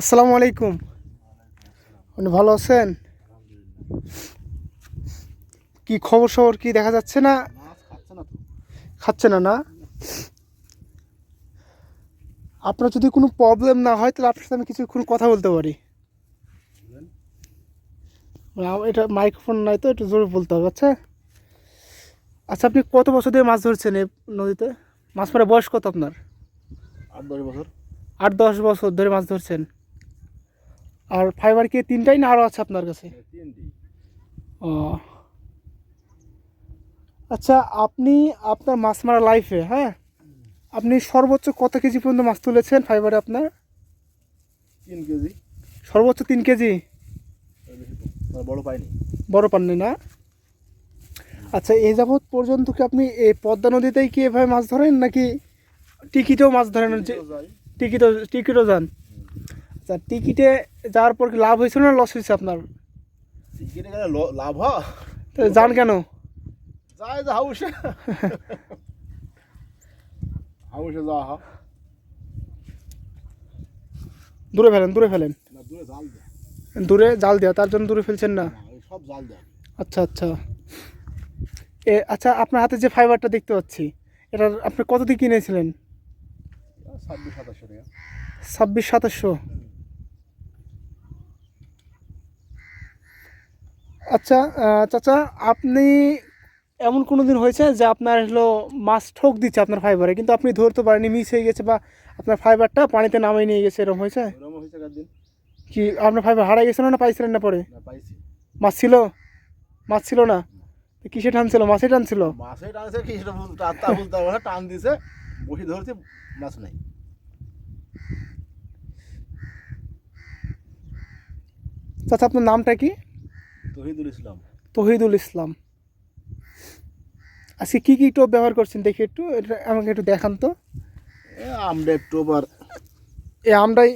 আসসালামু আলাইকুম। আপনি ভালো আছেন? কি খবর সবর কি দেখা যাচ্ছে না? মাছ খাচ্ছে না খাচ্ছে না? না আপনার যদি কোনো প্রবলেম না হয় তাহলে আপনার সাথে আমি কিছুক্ষণ কথা বলতে পারি। এটা মাইক্রোফোন নাই তো একটু জোরে বলতে হবে আচ্ছা? আচ্ছা আপনি কত বছর ধরে মাছ ধরছেন এই নদীতে? মাছ মারা বয়স কত আপনার? আট দশ বছর। আট দশ বছর ধরে মাছ ধরছেন। আর ফাইবার কি তিনটাই না আরও আছে আপনার কাছে? ও। আচ্ছা আপনি আপনার মাছ মারা লাইফে হ্যাঁ? আপনি সর্বোচ্চ কত কেজি পর্যন্ত মাছ তুলেছেন ফাইবারে আপনার? তিন কেজি। সর্বোচ্চ তিন কেজি? আর বড় পাইনি। বড় পাননি না? আচ্ছা এ যাবৎ পর্যন্ত কি আপনি এই পদ্মা নদীতেই কি এভাবে মাছ ধরেন নাকি টিকিটেও মাছ ধরেন? টিকিটও টিকিটও যান? আচ্ছা টিকিটে যাওয়ার পর কি লাভ হয়েছিল না লস হয়েছে আপনার? টিকিটে গেলে লাভ হয় তো যান কেন? যায় যে হাউসে। হাউসে যাওয়া হয় দূরে ফেলেন দূরে ফেলেন। না দূরে জাল দেয়। দূরে জাল দেওয়া তার জন্য দূরে ফেলছেন না? সব জাল দেয়। আচ্ছা আচ্ছা। এ আচ্ছা আপনার হাতে যে ফাইবারটা দেখতে পাচ্ছি এটা আপনি কত দিয়ে কিনেছিলেন? ছাব্বিশ সাতাশশো ছাব্বিশ সাতাশশো। আচ্ছা চাচা আপনি এমন কোনো দিন হয়েছে যে আপনার হলো মাছ ঠোক দিচ্ছে আপনার ফাইবারে কিন্তু আপনি ধরতে পারেনি মিস হয়ে গেছে বা আপনার ফাইবারটা পানিতে নামিয়ে নিয়ে গেছে এরকম হয়েছে? কি আপনার ফাইবার হারাই গেছিল না পাইছিলেন না পরে? মাছ ছিল? মাছ ছিল না? তো কিসে টানছিল মাছে টানছিল মাছে টানছে না টান দিছে বসে ধরছে মাছ নাই। চাচা আপনার নামটা কি? তহিদুল ইসলাম। তহিদুল ইসলাম। আজকে কী কী টোপ ব্যবহার করছেন দেখি একটু এটা আমাকে একটু দেখান তো। এ আমরা একটু আবার এই আমরাই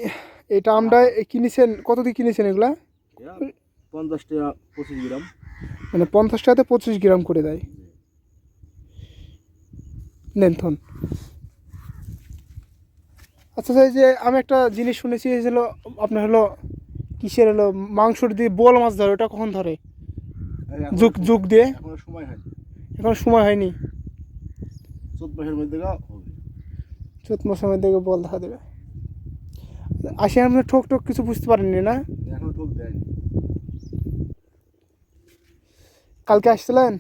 এটা আমরা কিনেছেন কত দিয়ে কিনেছেন এগুলা? পঞ্চাশ টাকা পঁচিশ গ্রাম। মানে পঞ্চাশ টাকাতে পঁচিশ গ্রাম করে দেয়। নেন থন। আচ্ছা স্যার যে আমি একটা জিনিস শুনেছি হলো আপনার হলো কিসের হলো মাংসর দিয়ে বোল মাছ ধরে ওটা কখন ধরে? যুগ যুগ দিয়ে? সময় হয়নি এখন সময় হয়নি? চোদ্দ মাসের মধ্যে চোদ্দ মাসের বল দেখা দেবে। আসে আপনি ঠোক ঠোক কিছু বুঝতে পারেননি না? এখনও ঠোক দেয়নি। কালকে আসছিলেন?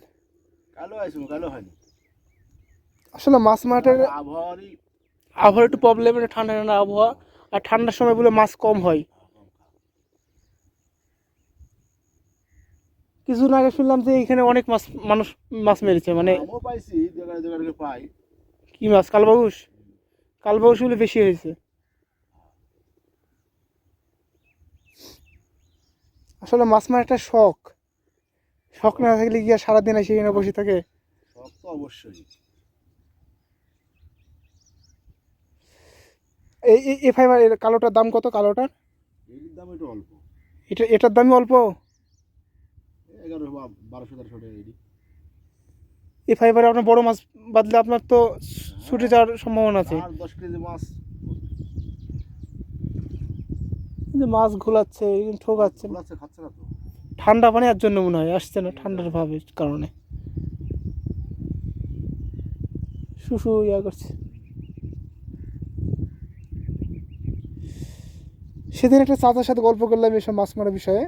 কালো আইসুন কালো হয়নি। আসলে মাছ মাঠের আবহাওয়ারই আবহাওয়ার একটু প্রবলেম এটা ঠান্ডা ঠান্ডা আবহাওয়া। আর ঠান্ডার সময় বলে মাছ কম হয়। কিছুদিন আগে শুনলাম যে এখানে অনেক মাছ মানুষ মাছ মেরেছে মানে পাইছি পাই। কি মাছ? কালবাউস? কালবাউস বলে বেশি হয়েছে। আসলে মাছ মারা একটা শখ। শখ না থাকলে আর সারাদিন এসে এখানে বসে থাকে? তো অবশ্যই। এই এই ফাইবার কালোটার দাম কত? কালোটার? এর দাম একটু অল্প। এটা এটার দামই অল্প? এগারো বা বারোশো তেরোশো টাকা এটি এই ফাইবারে আপনার বড় মাছ বাদলে আপনার তো ছুটে যাওয়ার সম্ভাবনা আছে। আর দশ কেজি মাছ। যে মাছ ঘোলাচ্ছে ঠোকাচ্ছে। খাচ্ছে না তো। ঠান্ডা পানি আর জন্য মনে হয় আসছে না ঠান্ডার ভাবের কারণে। শুশু ইয়া করছে। সেদিন একটা চাচার সাথে গল্প করলাম এসব মাছ মারার বিষয়ে।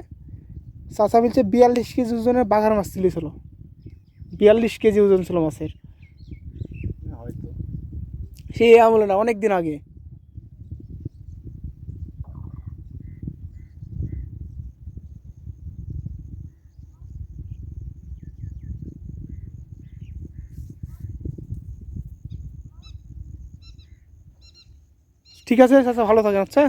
চাচা বলছে বিয়াল্লিশ কেজি ওজনের বাঘার মাছ তুলেছিল বিয়াল্লিশ কেজি ওজন ছিল মাছের। সেই আমলে না অনেক দিন আগে। ঠিক আছে চাচা ভালো থাকেন আচ্ছা।